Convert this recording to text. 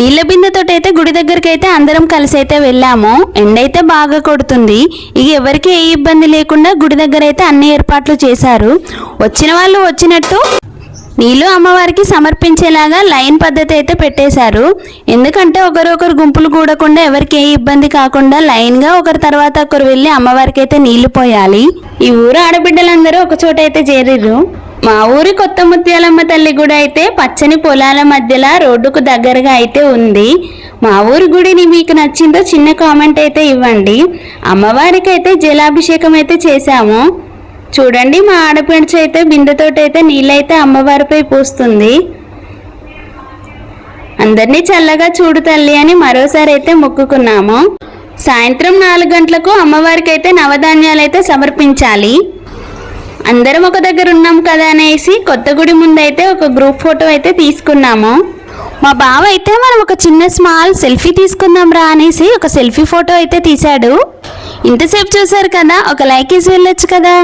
నీళ్ళ బిందెతోటి అయితే గుడి దగ్గరికి అయితే అందరం కలిసి అయితే వెళ్ళాము. ఎండ అయితే బాగా కొడుతుంది. ఇక ఎవరికి ఏ ఇబ్బంది లేకుండా గుడి దగ్గర అయితే అన్ని ఏర్పాట్లు చేశారు. వచ్చిన వాళ్ళు వచ్చినట్టు నీళ్ళు అమ్మవారికి సమర్పించేలాగా లైన్ పద్ధతి అయితే పెట్టేశారు. ఎందుకంటే ఒకరొకరు గుంపులు కూడకుండా ఎవరికి ఏ ఇబ్బంది కాకుండా లైన్గా ఒకరి తర్వాత ఒకరు వెళ్ళి అమ్మవారికి అయితే నీళ్ళు పోయాలి. ఈ ఊరు ఆడబిడ్డలందరూ ఒక చోట అయితే చేరిర్రు. మా ఊరి కొత్త ముత్యాలమ్మ తల్లి గుడి అయితే పచ్చని పొలాల మధ్యలో రోడ్డుకు దగ్గరగా అయితే ఉంది. మా ఊరి గుడిని మీకు నచ్చిందో చిన్న కామెంట్ అయితే ఇవ్వండి. అమ్మవారికి అయితే జలాభిషేకం అయితే చేశాము. చూడండి మా ఆడపడుచు అయితే బిందెతోటి అయితే నీళ్ళైతే అమ్మవారిపై పోస్తుంది. అందరినీ చల్లగా చూడు తల్లి అని మరోసారి అయితే మొక్కుకున్నాము. సాయంత్రం నాలుగు గంటలకు అమ్మవారికి అయితే నవధాన్యాలు అయితే సమర్పించాలి. అందరం ఒక దగ్గర ఉన్నాం కదా అనేసి కొత్త గుడి ముందైతే ఒక గ్రూప్ ఫోటో అయితే తీసుకున్నాము. మా బావ అయితే మనం ఒక చిన్న స్మాల్ సెల్ఫీ తీసుకుందాం రా అనేసి ఒక సెల్ఫీ ఫోటో అయితే తీశాడు. ఇంతసేపు చూసారు కదా ఒక లైక్ వేసి వెళ్ళొచ్చు కదా.